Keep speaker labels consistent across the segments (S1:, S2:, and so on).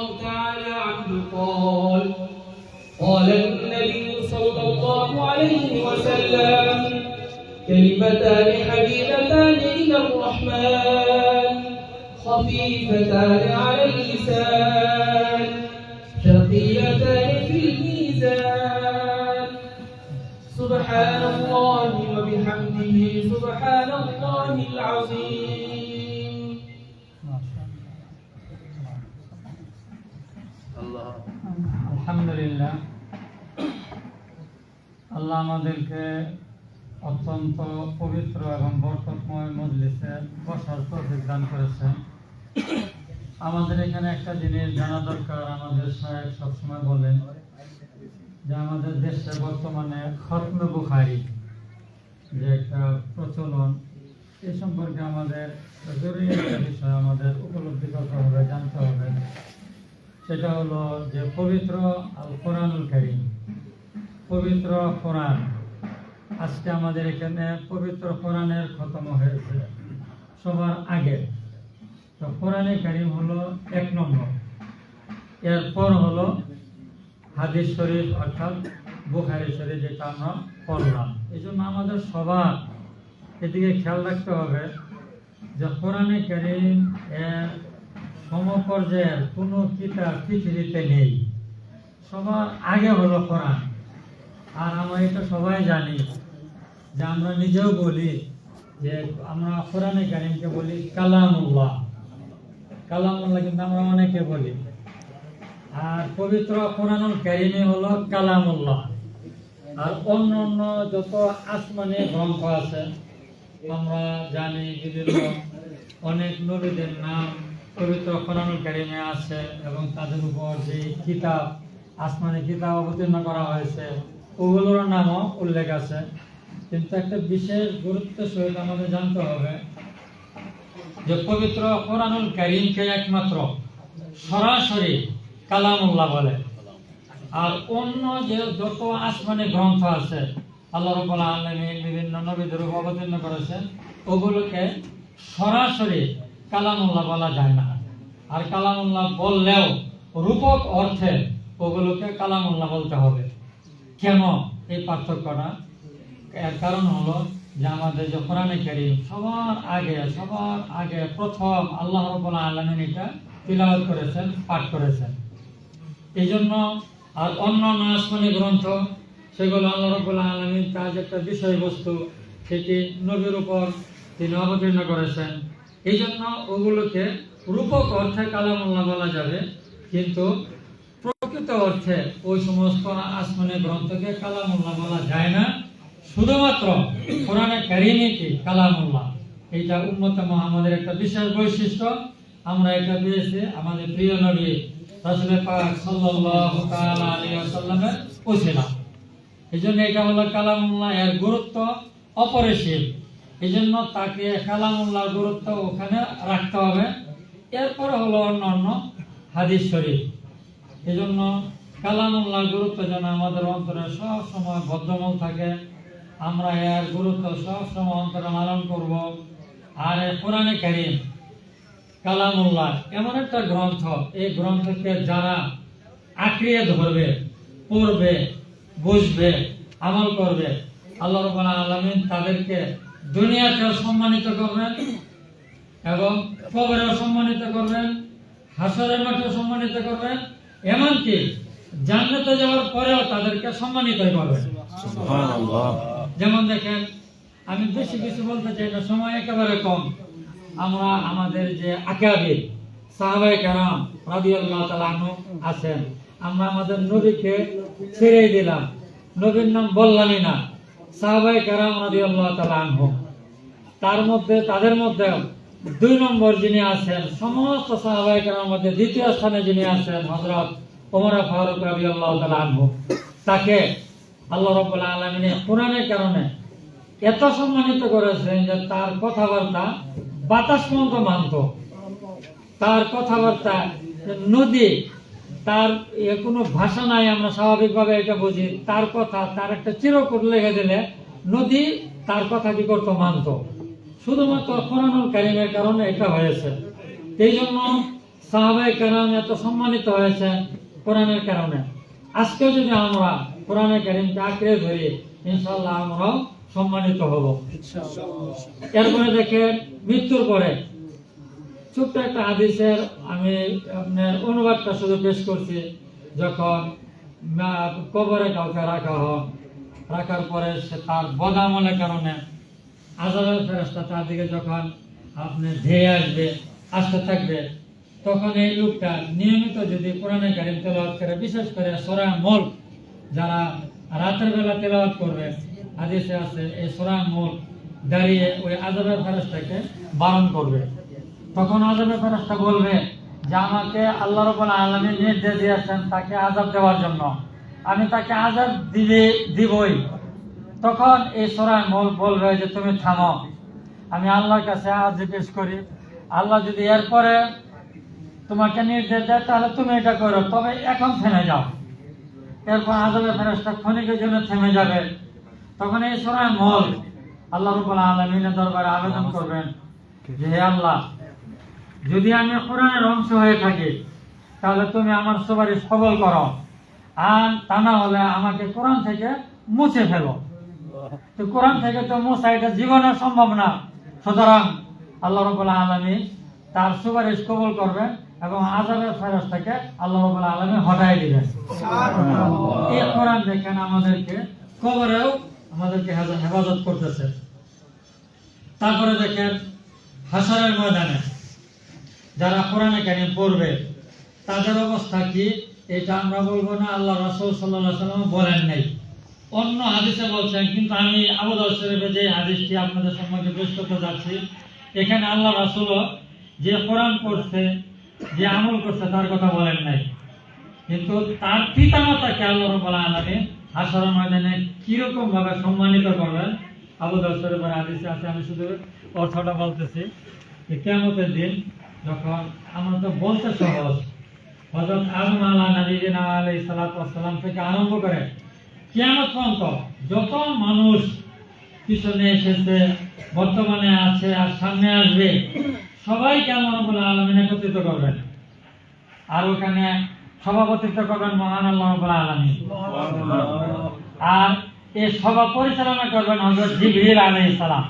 S1: الله تعالى عنه قال قال النبي صلى الله عليه وسلم كلمتان حبيبتان إلى الرحمن خفيفتان على اللسان ثقيلتان في الميزان. سبحان الله وبحمده سبحان الله العظيم.
S2: আলহামদুলিল্লাহ। আল্লাহ আমাদেরকে অত্যন্ত পবিত্র এবং বরকতময় মজলিসে বসার তৌফিক দান করেছেন। আমাদের এখানে একটা জিনিস জানা দরকার, আমাদের সাহেব সবসময় বলেন যে আমাদের দেশে বর্তমানে খতমে বুখারি যে একটা প্রচলন, এ সম্পর্কে আমাদের জরুরি একটা বিষয় আমাদের উপলব্ধি করতে হবে, জানতে হবে। সেটা হলো যে পবিত্র আল কোরআনুল কারীম। পবিত্র কোরআন। আজকে আমাদের এখানে পবিত্র কোরআনের খতম হয়েছে সবার আগে। তো কোরআনে কারীম হলো এক নম্বর। এরপর হলো হাদিস শরীফ অর্থাৎ বুখারি শরীফ যেটা আমরা পড়লাম। এই জন্য আমাদের সবার এদিকে খেয়াল রাখতে হবে যে কোরআনে কারীম এর সমপর্যায়ের কোনো কিতাব পৃথিবীতে নেই। সবার আগে হলো কোরআন। আর আমরা এটা সবাই জানি যে আমরা নিজেও বলি যে আমরা কোরআনে কারিমকে বলি কালামুল্লাহ। কালামুল্লাহ কিন্তু আমরা অনেকে বলি। আর পবিত্র কোরআনুল কারিমে হলো কালামুল্লাহ। আর অন্য অন্য যত আসমানি গ্রন্থ আছে, আমরা জানি বিভিন্ন অনেক নবীদের নাম। পবিত্র কোরআনুল কারিমে আছে এবং তাদের উপর যে কিতাব, আসমানি কিতাব অবতীর্ণ করা হয়েছে, ওগুলোর নামও উল্লেখ আছে। কিন্তু একটা বিশেষ গুরুত্ব সহিত আমাদের জানতে হবে যে পবিত্র কোরআনুল কারিমকে একমাত্র সরাসরি কালামুল্লাহ বলে। আর অন্য যে যত আসমানি গ্রন্থ আছে, আল্লাহ রব্বুল আলামিন বিভিন্ন নবীদের অবতীর্ণ করেছেন, ওগুলোকে সরাসরি কালামুল্লাহ বলা যায় না। আর কালামুল্লাহ বললেও রূপক অর্থে ওগুলোকে কালামুল্লাহ বলতে হবে। কেন এই পার্থক্যটা? এর কারণ হলো যে আমাদের যে কোরআনে কারীম সবার আগে সবার আগে প্রথম আল্লাহ রব্বুল আলামিন এটা তিলাওয়াত করেছেন, পাঠ করেছেন। এই জন্য আর অন্য আসমানি গ্রন্থ, সেগুলো আল্লাহ রব্বুল আলামিন তার যে একটা বিষয়বস্তু সেটি নবীর উপর তিনি অবতীর্ণ করেছেন। এই জন্য ওগুলোকে রূপক অর্থে কালামুল্লাহ বলা যাবে। কিন্তু প্রকৃত অর্থে ওই সমস্ত আসমানি গ্রন্থকে কালামুল্লাহ বলা যায় না। শুধুমাত্র কোরআনে কারিমেকে কালামুল্লাহ। এইটা উম্মত মোহাম্মদের একটা বিশেষ বৈশিষ্ট্য। আমরা এটা পেয়েছি আমাদের প্রিয় নবী রাসূল পাক সাল্লাল্লাহু তাআলা আলাইহি ওয়াসাল্লামের এই জন্য এটা হলো কালামুল্লাহ এর গুরুত্ব অপরিসীম। এই জন্য তাকে কালামুল্লাহর গুরুত্ব ওখানে রাখতে হবে। এরপরে হলো অন্য অন্য হাদিস শরীফ। এই জন্য কালামুল্লাহর গুরুত্ব যেন আমাদের অন্তরে সব সময় বদ্ধমূল থাকে। আমরা এর গুরুত্ব সবসময় অন্তরে লালন করব। আর কোরআনে কারিম কালামুল্লাহ এমন একটা গ্রন্থ, এই গ্রন্থকে যারা আঁকড়িয়ে ধরবে, পড়বে, বুঝবে, আমল করবে, আল্লাহ রব্বুল আলামিন তাদেরকে দুনিয়াতেও সম্মানিত করবেন এবং কবরেও সম্মানিত করবেন হাসরের মাঠেও সম্মানিত করবেন এমনকি জান্নাতে যাওয়ার পরেও তাদেরকে সম্মানিত করবেন। যেমন দেখেন আমি বেশি কিছু বলতে চাই না সময় একেবারে কম। আমরা আমাদের যে আকাবির সাহাবায়ে কেরাম রাদিয়াল্লাহু আনহু আছেন। আমরা আমাদের নবীকে ছেড়ে দিলাম। নবীর নাম বললামই না। সাহাবায়ে কেরাম রাদিয়াল্লাহু তাআলা আনহু। তার মধ্যে, তাদের মধ্যে দুই নম্বর যিনি আছেন, সমস্ত সাহাবায়ে কেরামের মধ্যে দ্বিতীয় স্থানে যিনি আছেন হযরত ওমর ফারুক রাদিয়াল্লাহু তাআলা আনহু। তাকে আল্লাহ রাব্বুল আলামিন কোরআনের কারণে এত সম্মানিত করেছেন যে তার কথাবার্তা বাতাস পর্যন্ত মানত। তার কথাবার্তা নদী তার কোনো ভাষা নাই আমরা স্বাভাবিকভাবে এটা বুঝি। তার কথা তার একটা চিরকুট লেগে দিলে নদী তার কথা কি করতো মানত। শুধুমাত্র কোরআনুল কারিমের কারণে এটা হয়েছে। এই জন্য সাহাবাই কারণ এত সম্মানিত হয়েছে কোরআনের কারণে। আজকে যদি আমরা কোরআনের কারিমকে আঁকড়ে ধরি ইনশাল্লাহ আমরাও সম্মানিত হব। এরপরে দেখে মৃত্যুর পরে ছোট্ট একটা হাদিসের আমি আপনার অনুবাদটা শুধু পেশ করছি যখন কবরে কাউকে রাখা হয়, রাখার পরে সে তার বদামলের কারণে আজাদের ফেরস্তা তার দিকে যখন আপনি ধেয়ে আসবে, আসতে থাকবে, তখন এই লোকটা নিয়মিত যদি কোরআনে গাড়ি তেলাওয়াত করে, বিশেষ করে সোরা মল যারা রাতের বেলা তেলাওয়াত করবে, হাদিসে আছে এই সোরা মল দাঁড়িয়ে ওই আজাবের ফেরস্তাকে বারণ করবে। তখন আজাবের ফেরস্তা বলবে, যে আমাকে আল্লাহ রবুল আলমী নির্দেশ দিয়েছেন তাকে আজাব দেওয়ার জন্য। আমি তাকে আজাব দিবে দিবই। তখন এই সোরায় মূল বলবে যে, তুমি থামো। আমি আল্লাহর কাছে আজ পেশ করি। আল্লাহ যদি এরপরে তোমাকে নির্দেশ দেয়, তাহলে তুমি এটা করো। তবে এখন থেমে যাও। এরপর আজাবের ফেরস্তা ক্ষণিকের জন্য থেমে যাবে। তখন এই সোরায় মল আল্লাহ রবুল আলমিনের দরবারে আবেদন করবেন যে, হে আল্লাহ যদি আমি কোরআনের অংশ হয়ে থাকি তাহলে তুমি আমার সুপারিশ কবল করো। আর তা না হলে আমাকে কোরআন থেকে মুছে ফেলো। তো কোরআন থেকে তো মুছা এটা জীবনে সম্ভব না। সুতরাং আল্লাহ রবুল্লা আলমী তার সুপারিশ কবল করবেন এবং আজাবের ফেরস থেকে আল্লাহ রবুল্লা আলমী হটাই দিবেন। এই কোরআন দেখেন আমাদেরকে কবরেও আমাদেরকে হেফা- হেফাজত করতেছে। তারপরে দেখেন হাসরের ময়দানে যারা কোরআনে কারিম পড়বে, তাদের অবস্থা কি? এটা আমরা বলব না, আল্লাহ রাসূল আলাইহি সাল্লাম বলেন নাই। অন্য হাদিসে বলছেন, কিন্তু আমি আবু শরীফে যে হাদিসটি আপনাদের সম্মুখে পেশ করতে যাচ্ছি, এখানে আল্লাহ রাসূল যে কোরআন করছে, যে আমল করছে, তার কথা বলেন নাই। কিন্তু তার পিতামাতাকে আল্লাহ রাব্বুল আলামিন হাসরের ময়দানে কীরকম ভাবে সম্মানিত করবেন? আবু শরীফের হাদিসে আছে, আমি শুধু অর্থটা বলতেছি যে কিয়ামতের দিন যখন আমরা তো বলতে সহজ। হযরত আদম আলা নবীনা আলাইহিস সালাতু সালাম থেকে আরম্ভ করে কিয়ামত পর্যন্ত যত মানুষ পিছনে এসেছে, বর্তমানে আছে আর সামনে আসবে, সবাইকে আল্লাহ রাব্বুল আলামিন একত্রিত করবেন। আর ওখানে সভাপতিত্ব করবেন মহান আল্লাহ আলামিন। আর এই সভা পরিচালনা করবেন হযরত জিবরিল আলাইহিস সালাম।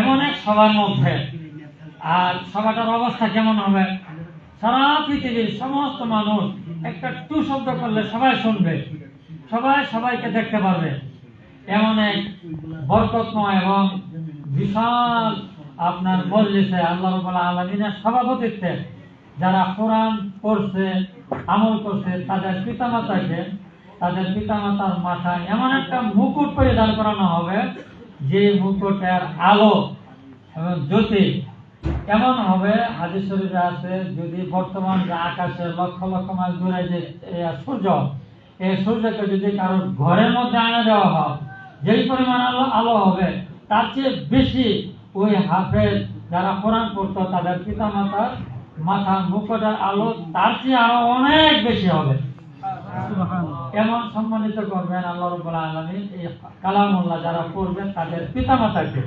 S2: এমন এক সভার মধ্যে আর সভাটার অবস্থা কেমন হবে? সারা পৃথিবীর সমস্ত মানুষ একটা টু শব্দ করলে সবাই শুনবে। সবাই সবাইকে দেখতে পারবে। এমন এক বরকতময় এবং বিশাল আপনার মজলিসে আল্লাহ রবুল্লা আলমিনের সভাপতিত্বে যারা কোরআন পড়ছে, আমল করছে, তাদের পিতামাতাকে, তাদের পিতামাতার মাথায় এমন একটা মুকুট পরিধান করানো হবে যে মুকুটের আলো এবং জ্যোতি এমন হবে হাদিস শরীফে আছে যদি বর্তমান যে আকাশে লক্ষ লক্ষ মাইল দূরে যে সূর্য এই সূর্যকে যদি কারও ঘরের মধ্যে আনা দেওয়া হয় যেই পরিমাণ আলো আলো হবে তার চেয়ে বেশি ওই হাফেজ যারা কোরআন পড়তো তাদের পিতা মাতার মাথা মুখটার আলো তার চেয়ে আরও অনেক বেশি হবে। এমন সম্মানিত করবেন আল্লাহ রব্বুল আলামিন এই কালামুল্লাহ যারা পড়বেন তাদের পিতা মাতাকে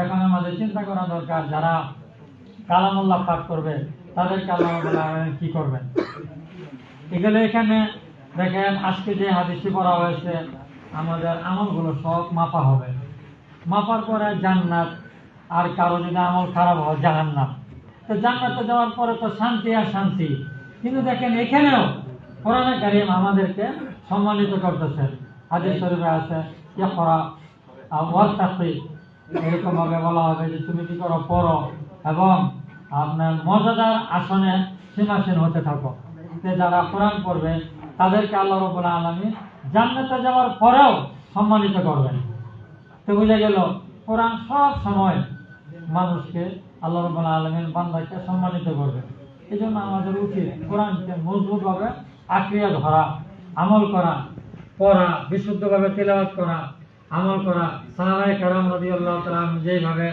S2: এখন আমাদের চিন্তা করা দরকার যারা কালামুল্লাহ পাঠ করবে তাদেরকে আল্লাহ কি করবেন? এগুলো এখানে দেখেন, আজকে যে হাদিসটি পড়া হয়েছে, আমাদের আমলগুলো সব মাপা হবে। মাপার পরে জান্নাত, আর কারও যদি আমল খারাপ হয়, জাহান্নাম। তো জান্নাতে যাওয়ার পরে তো শান্তি আর শান্তি। কিন্তু দেখেন, এখানেও কোরআনে কারিম আমাদেরকে সম্মানিত করতেছেন। হাদিস শরীফে আছে, ইকরা ওয়াত্তাকি। এরকম ভাবে বলা হবে যে, তুমি কি করো? পড়ো। এবং আপনার মজাদার আসনে সীমাসীন হতে থাকো। যারা কোরআন পড়বে, তাদেরকে আল্লাহ রবুল্লা আলমী জান্নাতে যাওয়ার পরেও সম্মানিত করবেন। তো বুঝে গেল, কোরআন সব সময় মানুষকে আল্লাহ রবুল্লা আলমীর বান্দাকে সম্মানিত করবে। এই জন্য আমাদের উচিত কোরআনকে মজবুতভাবে আঁকড়িয়ে ধরা, আমল করা, পড়া, বিশুদ্ধভাবে তেলাওয়াত করা, আমল করা। সাহাবাই কারাম রবি আল্লাহ তালাম যেভাবে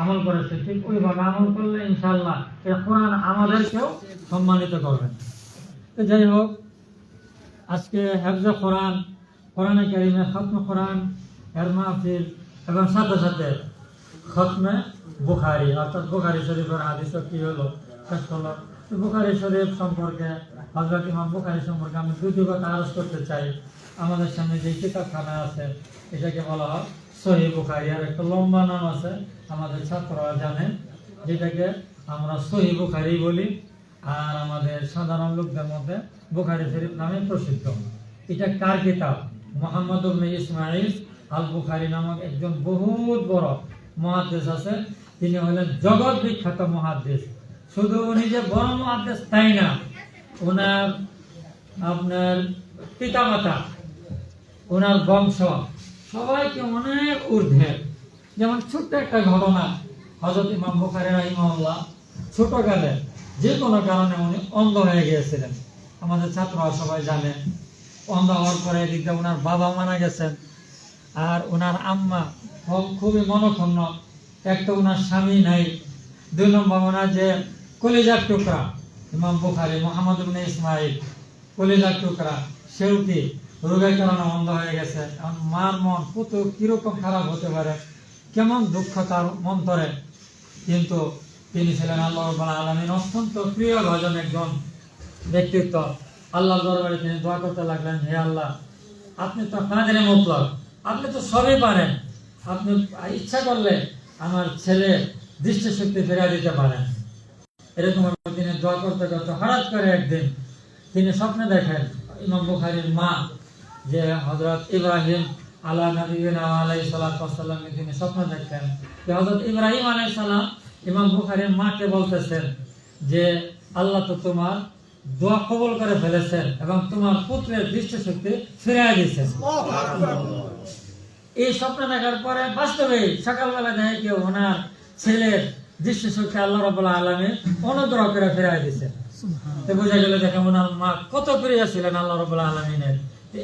S2: আমল করেছে। ঠিক ওইভাবে আমল করলে ইনশাল্লাহ এই কোরআন আমাদেরকেও সম্মানিত করবেন তো যাই হোক, আজকে হেফজে কোরআন, কোরআনে কারিমে খতম কোরআন, এর মাহফিল এবং সাথে সাথে খতমে বুখারি। অর্থাৎ বুখারি শরীফের হাদিসও কি হলো? শেষ হলো। বুখারি শরীফ সম্পর্কে হজরত ইমাম বুখারি সম্পর্কে আমি দুটি কথা আরজ করতে চাই। আমাদের সামনে যে কিতাবখানা আছে, এটাকে বলা হয় সহি বুখারি। আর একটা লম্বা নাম আছে, আমাদের ছাত্ররা জানে, যেটাকে আমরা সহি বুখারি বলি। আর আমাদের সাধারণ লোকদের মধ্যে বুখারি শরীফ নামে প্রসিদ্ধ। এটা কার কিতাব? মোহাম্মদ ইসমাইল আল বুখারি নামক একজন বহুত বড় মহাদেশ আছে। তিনি হলেন জগৎ বিখ্যাত মহাদেশ শুধু উনি যে বড় মহাদেশ তাই না ওনার আপনার পিতামাতা ওনার বংশ সবাইকে অনেক ঊর্ধ্বে। যেমন ছোট্ট একটা ঘটনা হজরত ইমাম বুখারি রাহিমাহুল্লাহ ছোটকালে যে কোনো কারণে উনি অন্ধ হয়ে গিয়েছিলেন। আমাদের ছাত্ররা সবাই জানে, অন্ধ হওয়ার পরে এদিকে ওনার বাবা মারা গেছেন। আর ওনার আম্মা খুবই মনক্ষুণ্ণ, এক তো ওনার স্বামী নাই। দুই নম্বর ওনার যে কলিজার টুকরা, ইমাম বুখারি, মোহাম্মদ ইসমাইল কলিজার টুকরা কি রোগের কারণে অন্ধ হয়ে গেছে। এখন মার মন কত কীরকম খারাপ হতে পারে, কেমন দুঃখ তার মন মন্তরে কিন্তু তিনি ছিলেন আল্লাহ আলমিন অত্যন্ত প্রিয় ভজন একজন ব্যক্তিত্ব। আল্লাহ দরবারে তিনি দোয়া করতে লাগলেন, হে আল্লাহ, আপনি তো কাঁদের মতলব, আপনি তো সবই পারেন। আপনি ইচ্ছা করলে আমার ছেলে দৃষ্টিশক্তি ফেরা দিতে পারেন। এরকম তিনি দোয়া করতে করতে হঠাৎ করে একদিন তিনি স্বপ্নে দেখেন, ইমাম বুখারীর মা যে হজরত ইব্রাহিম আল্লাহ নবীন আলাই সাল্লামকে তিনি স্বপ্ন দেখতেন। যে হজরত ইব্রাহিম আলাই সালাম ইমাম বুখারীর মাকে বলতেছেন যে, আল্লাহ তো তোমার দোয়া কবল করে ফেলেছেন এবং তোমার পুত্রের দৃষ্টিশক্তি ফিরিয়ে দিয়েছেন। এই স্বপ্ন দেখার পরে বাস্তবে সকালবেলা দেখে কেউ ওনার ছেলের দৃষ্টিশক্তি আল্লাহ রবাহ আলমী অনুগ্রহ করে ফেরাই দিয়েছেন। বোঝা গেল দেখে ওনার মা কত প্রিয় ছিলেন আল্লাহ রবাহ আলমিনের।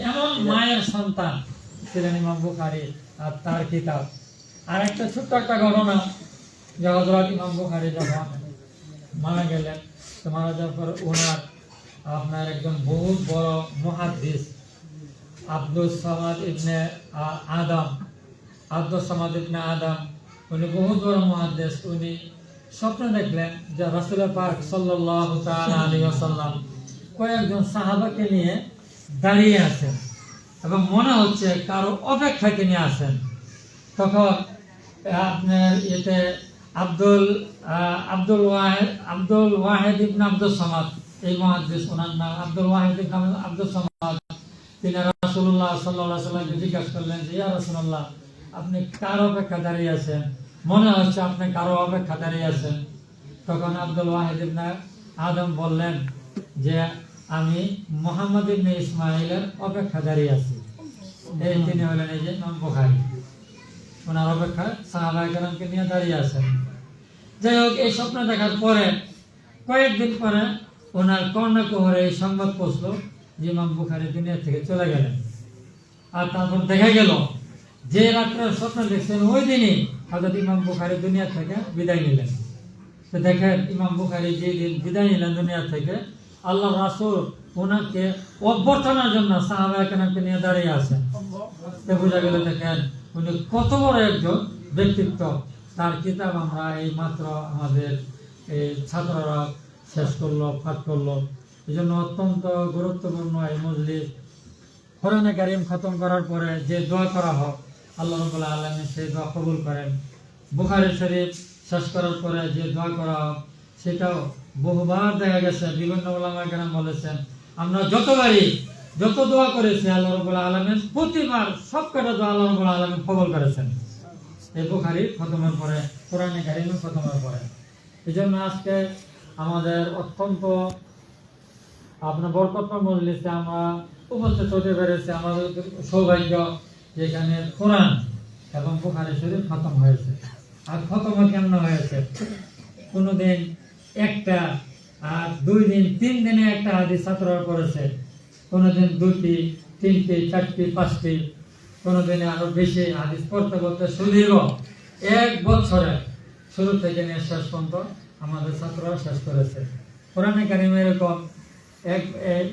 S2: এমন মায়ের সন্তান, ছিলেন ইমাম আর তার কিতাব। আর একটা ছোট্ট একটা ঘটনা, যে হজরত ইমাম যখন মারা গেলেন, তো মারা যাওয়ার পর ওনার আপনার একজন বহুত বড় মহাদিস আব্দুল সামাদ ইবনে আদম। আব্দুল সামাদ ইবনে আদম, উনি বহুত বড় মহাদেশ উনি স্বপ্ন দেখলেন যে রাসুল পাক সাল্লাল্লাহু তাআলা আলাইহি ওয়াসাল্লাম কয়েকজন সাহাবাকে নিয়ে দাঁড়িয়ে আছেন এবং মনে হচ্ছে কারও অপেক্ষায় তিনি আছেন। তখন আপনার এতে আব্দুল আব্দুল ওয়াহেদ আব্দুল ওয়াহেদ ইবনে আব্দুল সামাদ, এই মহাদেশ ওনার নাম, আব্দুল ওয়াহেদ ইবনে আব্দুল সামাদ, তিনি রাসূলুল্লাহ সাল্লাল্লাহু আলাইহি সাল্লামকে জিজ্ঞাসা করলেন যে, ইয়া রাসূলুল্লাহ, আপনি কার অপেক্ষা দাঁড়িয়ে আছেন? মনে হচ্ছে আপনি কারও অপেক্ষা দাঁড়িয়ে আছেন। তখন আব্দুল ওয়াহিদ ইবনে আদম বললেন যে আমি মোহাম্মদ ইবনে ইসমাইলের অপেক্ষা দাঁড়িয়ে আছি। এই তিনি হলেন এই যে ইমাম বুখারী। ওনার অপেক্ষা সাহাবায়ে কেরামকে নিয়ে দাঁড়িয়ে আছেন। যাই হোক, এই স্বপ্ন দেখার পরে কয়েকদিন পরে ওনার কর্ণকুহরে এই সংবাদ পৌঁছলো যে ইমাম বুখারী দুনিয়া থেকে চলে গেলেন। আর তারপর দেখা গেল যে রাত্রে স্বপ্ন দেখছেন, ওই দিনই হজরত ইমাম বুখারি দুনিয়া থেকে বিদায় নিলেন। তো দেখেন, ইমাম বুখারি যে দিন বিদায় নিলেন দুনিয়া থেকে আল্লাহ রাসূল ওনাকে অভ্যর্থনার জন্য সাহাবায়ে কেরামকে নিয়ে দাঁড়িয়ে আছেন। বোঝা গেল দেখেন, উনি কত বড় একজন ব্যক্তিত্ব। তার কিতাব আমরা এই মাত্র আমাদের এই ছাত্ররা শেষ করল, পাঠ করল। এই জন্য অত্যন্ত গুরুত্বপূর্ণ এই মজলিস। কোরআনে কারিম খতম করার পরে যে দোয়া করা হোক, আল্লাহ রবুল্লাহ আলমী সেই দোয়া কবুল করেন। বুখারি শরীফ শেষ করার পরে যে দোয়া করা হোক, সেটাও বহুবার দেখা গেছে, বিভিন্ন ওলামা বলেছেন, আমরা যতবারই যত দোয়া করেছি, আল্লাহ রবুল্লাহ আলমের প্রতিবার সব কটা দোয়া আল্লাহ রবুল্লাহ আলমী কবল করেছেন। এই বুখারি খতমের পরে, কোরআনে কারিমের খতমের পরে। এই জন্য আজকে আমাদের অত্যন্ত আপনার বরকতময় মজলিসে আমরা উপস্থিত হতে পেরেছি, আমাদের সৌভাগ্য যেখানে কোরআন এবং বুখারি শরীফ খতম হয়েছে। আর খতম কেমন হয়েছে? কোনোদিন একটা, আর দুই দিন, তিন দিনে একটা হাদিস ছাত্ররা করেছে কোনো দিন দুটি তিনটি, চারটি, পাঁচটি কোনো দিনে আরও বেশি হাদিস পড়তে পড়তে সুদীর্ঘ এক বছরে শুরু থেকে নিয়ে শেষ পর্যন্ত আমাদের ছাত্ররা শেষ করেছে। কোরআনে কারিমে এরকম এক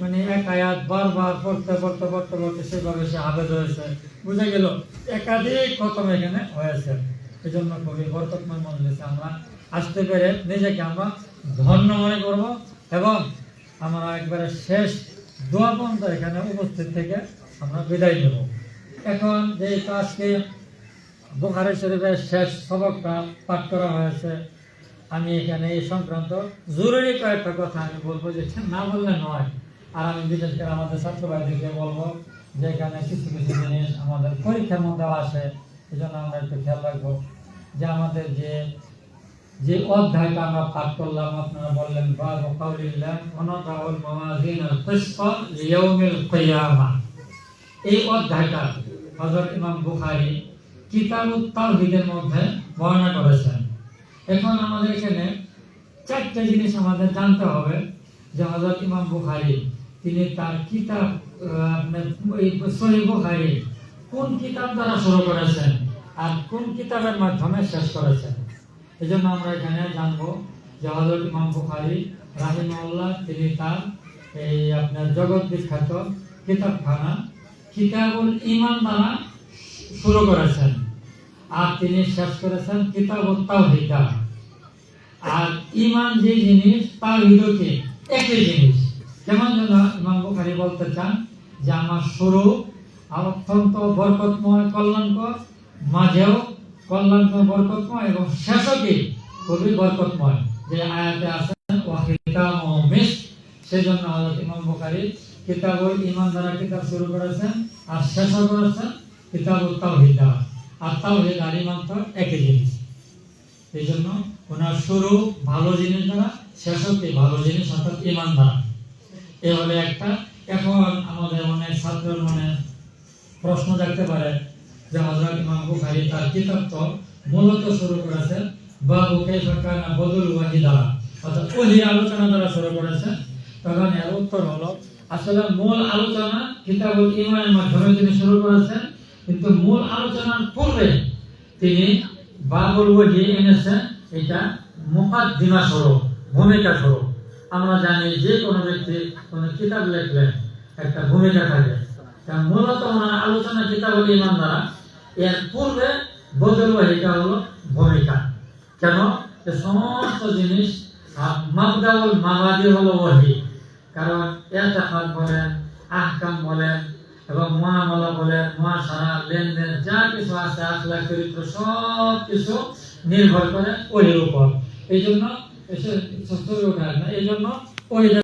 S2: মানে এক আয়াত বারবার পড়তে পড়তে পড়তে পড়তে সেভাবে সে আবেদ হয়েছে। বুঝে গেল, একাধিক খতম এখানে হয়েছে। এই জন্য কবি বর্তমান মনে আমরা আসতে পেরে নিজেকে আমরা ধন্য মনে করব এবং আমরা একবারে শেষ দোয়া পর্যন্ত এখানে উপস্থিত থেকে আমরা বিদায় নেব। এখন যে আজকে বোখারি শরীফের শেষ সবকটা পাঠ করা হয়েছে, আমি এখানে এই সংক্রান্ত জরুরি কয়েকটা কথা আমি বলব যে না বললে নয়। আর আমি বিশেষ করে আমাদের ছাত্র ভাইদেরকে বলব যে এখানে কিছু কিছু জিনিস আমাদের পরীক্ষার মধ্যে আসে এই জন্য আমরা একটু খেয়াল রাখব যে আমাদের যে যে অধ্যায়টা আমরা পাঠ করলাম, আপনারা বললেন, বাবু কাউলিল্লাহ অনদাউল মাওয়াজিন আল কিসত লিয়াউমিল কিয়ামা। এই অধ্যায়টা হযরত ইমাম বুখারী কিতাবুত তাওহীদের মধ্যে বর্ণনা করেছেন। এখন আমাদের এখানে চারটে জিনিস আমাদের জানতে হবে যে হযরত ইমাম বুখারী, তিনি তার কিতাব সহিহ বুখারী কোন কিতাব দ্বারা শুরু করেছেন আর কোন কিতাবের মাধ্যমে শেষ করেছেন? এই জন্য আমরা এখানে জানব যে হজরত ইমাম বুখারী রাহিমাল্লাহ তিনি তার এই আপনার জগৎ বিখ্যাত কিতাবখানা কিতাবুল ইমান দ্বারা শুরু করেছেন। আর তিনি শেষ করেছেন কিতাবুল তাওহীদ আর ইমান যে জিনিস তাওহীদও কি একই জিনিস। যেমন যেন ইমাম বুখারী বলতে চান যে, আমার শুরু অত্যন্ত বরকতময়, কল্যাণকর, মাঝেও কল্যাণময়, বরকতময় এবং শেষও কি খুবই বরকতময় যে আয়াতে আছেন ওয়াহিতাম ও মিস সেজন্য হযরত ইমাম বুখারী কিতাবুল ঈমান দ্বারা কিতাব শুরু করেছেন আর শেষও করেছেন কিতাবুল তাওহীদ। দ্বারা আর তাওহীদ আর ঈমান তো একই জিনিস। এই জন্য ওনার শুরু ভালো জিনিস দ্বারা শেষও কি ভালো জিনিস অর্থাৎ ঈমান দ্বারা। হলো একটা। এখন আমাদের অনেক ছাত্রের মনে প্রশ্ন থাকতে পারে যে হযরত ইমাম বুখারী তার কিতাব তো মূলত শুরু করেছেন বাবু কাইফা কানা বদল ওয়াহি দ্বারা অর্থাৎ ওহি আলোচনা দ্বারা শুরু করেছেন। তখন এর উত্তর হলো, আসলে মূল আলোচনা কিতাবুল ইমানের মাধ্যমে তিনি শুরু করেছেন, কিন্তু মূল আলোচনার পূর্বে তিনি বাবুল ওয়াহি এনেছেন, এটা মুকাদ্দিমা স্বরূপ, ভূমিকা স্বরূপ। আমরা জানি যে কোনো ব্যক্তি কোনো কিতাব লিখলেন একটা ভূমিকা থাকে। মূলত ওনার আলোচনা কিতাবুল ইমান দ্বারা এর পূর্বে বদল ওয়াহিটা হলো ভূমিকা। কেন? সমস্ত জিনিস মাবদাউল মাবাদি হলো ওয়াহি কারণ এতাকাদ বলেন, আহকাম বলেন, এবং মুআমালা বলেন মুআশারা লেনদেন, যা কিছু আছে আখলাক চরিত্র, সব কিছু নির্ভর করে ওহির উপর। এই জন্য এই জন্য ওই